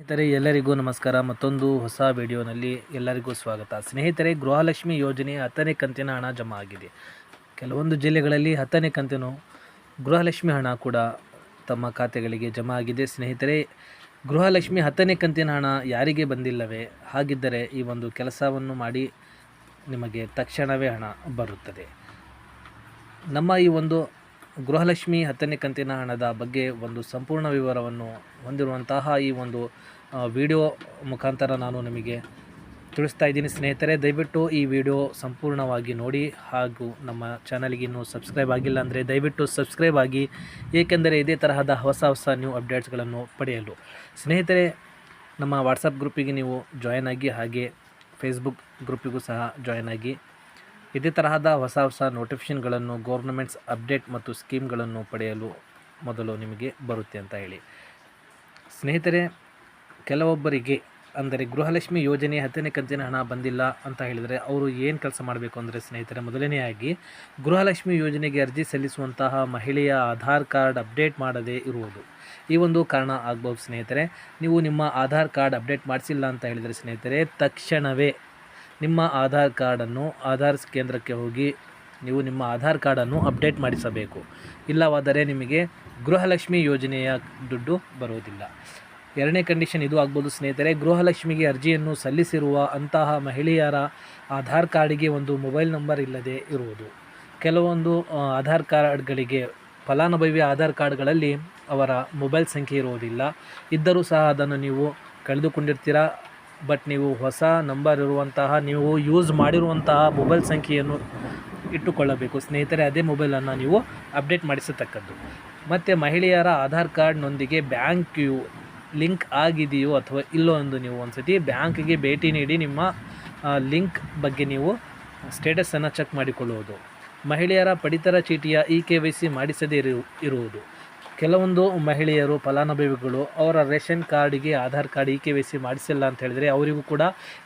ಸ್ನೇಹಿತರೆ, ಎಲ್ಲರಿಗೂ ನಮಸ್ಕಾರ. ಮತ್ತೊಂದು ಹೊಸ ವಿಡಿಯೋನಲ್ಲಿ ಎಲ್ಲರಿಗೂ ಸ್ವಾಗತ. ಸ್ನೇಹಿತರೆ, ಗೃಹಲಕ್ಷ್ಮಿ ಯೋಜನೆ ಹತ್ತನೇ ಕಂತಿನ ಹಣ ಜಮಾ ಆಗಿದೆ. ಕೆಲವೊಂದು ಜಿಲ್ಲೆಗಳಲ್ಲಿ ಹತ್ತನೇ ಕಂತಿನ ಗೃಹಲಕ್ಷ್ಮಿ ಹಣ ಕೂಡ ತಮ್ಮ ಖಾತೆಗಳಿಗೆ ಜಮಾ ಆಗಿದೆ. ಸ್ನೇಹಿತರೆ, ಗೃಹಲಕ್ಷ್ಮಿ ಹತ್ತನೇ ಕಂತಿನ ಹಣ ಯಾರಿಗೆ ಬಂದಿಲ್ಲವೇ? ಹಾಗಿದ್ದರೆ ಈ ಒಂದು ಕೆಲಸವನ್ನು ಮಾಡಿ ನಿಮಗೆ ತಕ್ಷಣವೇ ಹಣ ಬರುತ್ತದೆ. ನಮ್ಮ ಈ ಒಂದು ಗೃಹಲಕ್ಷ್ಮಿ ಹತ್ತನೇ ಕಂತಿನ ಹಣದ ಬಗ್ಗೆ ಒಂದು ಸಂಪೂರ್ಣ ವಿವರವನ್ನು ಹೊಂದಿರುವಂತಹ ಈ ಒಂದು ವಿಡಿಯೋ ಮುಖಾಂತರ ನಾನು ನಿಮಗೆ ತಿಳಿಸ್ತಾ ಇದ್ದೀನಿ ಸ್ನೇಹಿತರೆ. ದಯವಿಟ್ಟು ಈ ವಿಡಿಯೋ ಸಂಪೂರ್ಣವಾಗಿ ನೋಡಿ ಹಾಗೂ ನಮ್ಮ ಚಾನಲ್ಗೆ ಇನ್ನೂ ಸಬ್ಸ್ಕ್ರೈಬ್ ಆಗಿಲ್ಲ ಅಂದರೆ ದಯವಿಟ್ಟು ಸಬ್ಸ್ಕ್ರೈಬ್ ಆಗಿ, ಏಕೆಂದರೆ ಇದೇ ತರಹದ ಹೊಸ ಹೊಸ ನ್ಯೂ ಅಪ್ಡೇಟ್ಸ್ಗಳನ್ನು ಪಡೆಯಲು. ಸ್ನೇಹಿತರೆ, ನಮ್ಮ ವಾಟ್ಸಪ್ ಗ್ರೂಪಿಗೆ ನೀವು ಜಾಯ್ನ್ ಆಗಿ ಹಾಗೆ ಫೇಸ್ಬುಕ್ ಗ್ರೂಪಿಗೂ ಸಹ ಜಾಯ್ನ್ ಆಗಿ ಇದೇ ತರಹದ ಹೊಸ ಹೊಸ ನೋಟಿಫಿಕೇಷನ್ಗಳನ್ನು ಗೌರ್ನಮೆಂಟ್ಸ್ ಅಪ್ಡೇಟ್ ಮತ್ತು ಸ್ಕೀಮ್ಗಳನ್ನು ಪಡೆಯಲು ಮೊದಲು ನಿಮಗೆ ಬರುತ್ತೆ ಅಂತ ಹೇಳಿ. ಸ್ನೇಹಿತರೆ, ಕೆಲವೊಬ್ಬರಿಗೆ ಅಂದರೆ ಗೃಹಲಕ್ಷ್ಮಿ ಯೋಜನೆ ಹತ್ತನೇ ಕಂತಿನ ಹಣ ಬಂದಿಲ್ಲ ಅಂತ ಹೇಳಿದರೆ ಅವರು ಏನು ಕೆಲಸ ಮಾಡಬೇಕು ಅಂದರೆ ಸ್ನೇಹಿತರೆ, ಮೊದಲನೆಯಾಗಿ ಗೃಹಲಕ್ಷ್ಮಿ ಯೋಜನೆಗೆ ಅರ್ಜಿ ಸಲ್ಲಿಸುವಂತಹ ಮಹಿಳೆಯ ಆಧಾರ್ ಕಾರ್ಡ್ ಅಪ್ಡೇಟ್ ಮಾಡದೇ ಇರುವುದು. ಈ ಒಂದು ಕಾರಣ ಆಗ್ಬೋದು ಸ್ನೇಹಿತರೆ. ನೀವು ನಿಮ್ಮ ಆಧಾರ್ ಕಾರ್ಡ್ ಅಪ್ಡೇಟ್ ಮಾಡಿಸಿಲ್ಲ ಅಂತ ಹೇಳಿದರೆ ಸ್ನೇಹಿತರೆ, ತಕ್ಷಣವೇ ನಿಮ್ಮ ಆಧಾರ್ ಕಾರ್ಡನ್ನು ಆಧಾರ್ ಕೇಂದ್ರಕ್ಕೆ ಹೋಗಿ ನೀವು ನಿಮ್ಮ ಆಧಾರ್ ಕಾರ್ಡನ್ನು ಅಪ್ಡೇಟ್ ಮಾಡಿಸಬೇಕು. ಇಲ್ಲವಾದರೆ ನಿಮಗೆ ಗೃಹಲಕ್ಷ್ಮಿ ಯೋಜನೆಯ ದುಡ್ಡು ಬರುವುದಿಲ್ಲ ಎರಡನೇ ಕಂಡೀಷನ್ ಇದು ಆಗ್ಬೋದು ಸ್ನೇಹಿತರೆ, ಗೃಹಲಕ್ಷ್ಮಿಗೆ ಅರ್ಜಿಯನ್ನು ಸಲ್ಲಿಸಿರುವ ಅಂತಹ ಮಹಿಳೆಯರ ಆಧಾರ್ ಕಾರ್ಡಿಗೆ ಒಂದು ಮೊಬೈಲ್ ನಂಬರ್ ಇಲ್ಲದೆ ಇರುವುದು. ಕೆಲವೊಂದು ಆಧಾರ್ ಕಾರ್ಡ್ಗಳಿಗೆ ಫಲಾನುಭವಿ ಆಧಾರ್ ಕಾರ್ಡ್ಗಳಲ್ಲಿ ಅವರ ಮೊಬೈಲ್ ಸಂಖ್ಯೆ ಇರುವುದಿಲ್ಲ. ಇದ್ದರೂ ಸಹ ಅದನ್ನು ನೀವು ಕಳೆದುಕೊಂಡಿರ್ತೀರಾ? ಬಟ್ ನೀವು ಹೊಸ ನಂಬರ್ ಇರುವಂತಹ, ನೀವು ಯೂಸ್ ಮಾಡಿರುವಂತಹ ಮೊಬೈಲ್ ಸಂಖ್ಯೆಯನ್ನು ಇಟ್ಟುಕೊಳ್ಳಬೇಕು. ಸ್ನೇಹಿತರೆ, ಅದೇ ಮೊಬೈಲನ್ನು ನೀವು ಅಪ್ಡೇಟ್ ಮಾಡಿಸತಕ್ಕದ್ದು. ಮತ್ತು ಮಹಿಳೆಯರ ಆಧಾರ್ ಕಾರ್ಡ್ನೊಂದಿಗೆ ಬ್ಯಾಂಕ್ ಲಿಂಕ್ ಆಗಿದೆಯೋ ಅಥವಾ ಇಲ್ಲೋ ಎಂದು ನೀವು ಒಂದ್ಸತಿ ಬ್ಯಾಂಕ್ಗೆ ಭೇಟಿ ನೀಡಿ ನಿಮ್ಮ ಲಿಂಕ್ ಬಗ್ಗೆ ನೀವು ಸ್ಟೇಟಸನ್ನು ಚೆಕ್ ಮಾಡಿಕೊಳ್ಳುವುದು. ಮಹಿಳೆಯರ ಪಡಿತರ ಚೀಟಿಯ ಇ ಕೆ ವೈ ಸಿ ಮಾಡಿಸದೇ ಇರು, ಇರುವುದು. ಕೆಲವೊಂದು ಮಹಿಳೆಯರು, ಫಲಾನುಭವಿಗಳು ಅವರ ರೇಷನ್ ಕಾರ್ಡಿಗೆ Aadhaar card e K Y C ಮಾಡಿಸಿಲ್ಲ ಅಂತ ಹೇಳಿದರೆ ಅವರಿಗೂ ಕೂಡ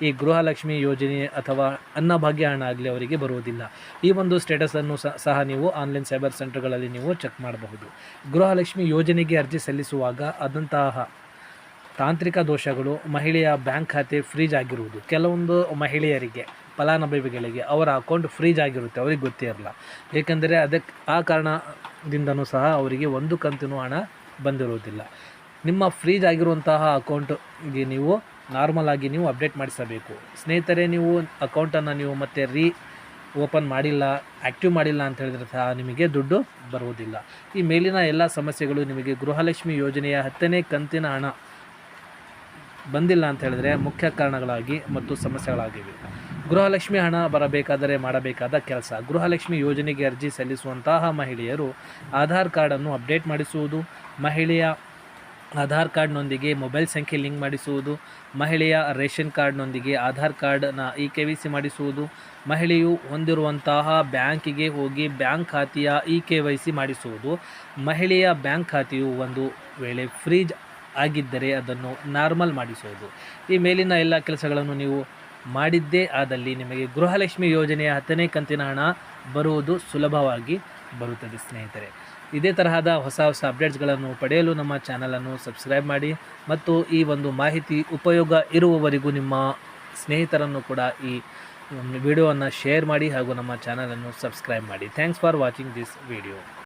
ಈ ಗೃಹಲಕ್ಷ್ಮಿ ಯೋಜನೆ ಅಥವಾ ಅನ್ನಭಾಗ್ಯ ಹಣ ಆಗಲಿ ಅವರಿಗೆ ಬರುವುದಿಲ್ಲ. ಈ ಒಂದು ಸ್ಟೇಟಸನ್ನು ಸಹ ನೀವು ಆನ್ಲೈನ್ ಸೈಬರ್ ಸೆಂಟರ್ಗಳಲ್ಲಿ ನೀವು ಚೆಕ್ ಮಾಡಬಹುದು. ಗೃಹಲಕ್ಷ್ಮಿ ಯೋಜನೆಗೆ ಅರ್ಜಿ ಸಲ್ಲಿಸುವಾಗ ಆದಂತಹ ತಾಂತ್ರಿಕ ದೋಷಗಳು ಮಹಿಳೆಯ ಬ್ಯಾಂಕ್ ಖಾತೆ ಫ್ರೀಜ್ ಆಗಿರುವುದು. ಕೆಲವೊಂದು ಮಹಿಳೆಯರಿಗೆ ಫಲಾನುಭವಿಗಳಿಗೆ ಅವರ ಅಕೌಂಟ್ ಫ್ರೀಜ್ ಆಗಿರುತ್ತೆ, ಅವ್ರಿಗೆ ಗೊತ್ತೇ ಇರಲ್ಲ. ಏಕೆಂದರೆ ಅದಕ್ಕೆ ಆ ಕಾರಣದಿಂದನೂ ಸಹ ಅವರಿಗೆ ಒಂದು ಕಂತಿನ ಹಣ ಬಂದಿರುವುದಿಲ್ಲ. ನಿಮ್ಮ ಫ್ರೀಜ್ ಆಗಿರುವಂತಹ ಅಕೌಂಟ್ಗೆ ನೀವು ನಾರ್ಮಲ್ ಆಗಿ ನೀವು ಅಪ್ಡೇಟ್ ಮಾಡಿಸಬೇಕು. ಸ್ನೇಹಿತರೆ, ನೀವು ಅಕೌಂಟನ್ನು ನೀವು ಮತ್ತೆ ರೀ ಓಪನ್ ಮಾಡಿಲ್ಲ ಆ್ಯಕ್ಟಿವ್ ಮಾಡಿಲ್ಲ ಅಂತ ಹೇಳಿದ್ರೆ ಸಹ ನಿಮಗೆ ದುಡ್ಡು ಬರುವುದಿಲ್ಲ. ಈ ಮೇಲಿನ ಎಲ್ಲ ಸಮಸ್ಯೆಗಳು ನಿಮಗೆ ಗೃಹಲಕ್ಷ್ಮಿ ಯೋಜನೆಯ ಹತ್ತನೇ ಕಂತಿನ ಹಣ ಬಂದಿಲ್ಲ ಅಂತ ಹೇಳಿದ್ರೆ ಮುಖ್ಯ ಕಾರಣಗಳಾಗಿ ಮತ್ತು ಸಮಸ್ಯೆಗಳಾಗಿವೆ. ಗೃಹಲಕ್ಷ್ಮಿ ಹಣ ಬರಬೇಕಾದರೆ ಮಾಡಬೇಕಾದ ಕೆಲಸ. ಗೃಹಲಕ್ಷ್ಮಿ ಯೋಜನೆಗೆ ಅರ್ಜಿ ಸಲ್ಲಿಸುವಂತಹ ಮಹಿಳೆಯರು ಆಧಾರ್ ಕಾರ್ಡನ್ನು ಅಪ್ಡೇಟ್ ಮಾಡಿಸುವುದು, ಮಹಿಳೆಯ ಆಧಾರ್ ಕಾರ್ಡ್ನೊಂದಿಗೆ ಮೊಬೈಲ್ ಸಂಖ್ಯೆ ಲಿಂಕ್ ಮಾಡಿಸುವುದು, ಮಹಿಳೆಯ ರೇಷನ್ ಕಾರ್ಡ್ನೊಂದಿಗೆ ಆಧಾರ್ ಕಾರ್ಡನ್ನ ಇ ಕೆ ವಿ ಸಿ ಮಾಡಿಸುವುದು, ಮಹಿಳೆಯು ಹೊಂದಿರುವಂತಹ ಬ್ಯಾಂಕಿಗೆ ಹೋಗಿ ಬ್ಯಾಂಕ್ ಖಾತೆಯ ಇ ಕೆ ವೈ ಸಿ ಮಾಡಿಸುವುದು, ಮಹಿಳೆಯ ಬ್ಯಾಂಕ್ ಖಾತೆಯು ಒಂದು ವೇಳೆ ಫ್ರೀಜ್ ಆಗಿದ್ದರೆ ಅದನ್ನು ನಾರ್ಮಲ್ ಮಾಡಿಸುವುದು. ಈ ಮೇಲಿನ ಎಲ್ಲ ಕೆಲಸಗಳನ್ನು ನೀವು ಮಾಡಿದ್ದೇ ಆದಲ್ಲಿ ನಿಮಗೆ ಗೃಹಲಕ್ಷ್ಮಿ ಯೋಜನೆಯ ಹತ್ತನೇ ಕಂತಿನ ಹಣ ಬರುವುದು ಸುಲಭವಾಗಿ ಬರುತ್ತದೆ, ಸ್ನೇಹಿತರೆ. ಇದೇ ತರಹದ ಹೊಸ ಹೊಸ ಅಪ್ಡೇಟ್ಸ್ಗಳನ್ನು ಪಡೆಯಲು ನಮ್ಮ ಚಾನಲನ್ನು ಸಬ್ಸ್ಕ್ರೈಬ್ ಮಾಡಿ ಮತ್ತು ಈ ಒಂದು ಮಾಹಿತಿ ಉಪಯೋಗ ಇರುವವರೆಗೂ ನಿಮ್ಮ ಸ್ನೇಹಿತರನ್ನು ಕೂಡ ಈ ವಿಡಿಯೋವನ್ನು ಶೇರ್ ಮಾಡಿ ಹಾಗೂ ನಮ್ಮ ಚಾನಲನ್ನು ಸಬ್ಸ್ಕ್ರೈಬ್ ಮಾಡಿ. Thanks for watching this video.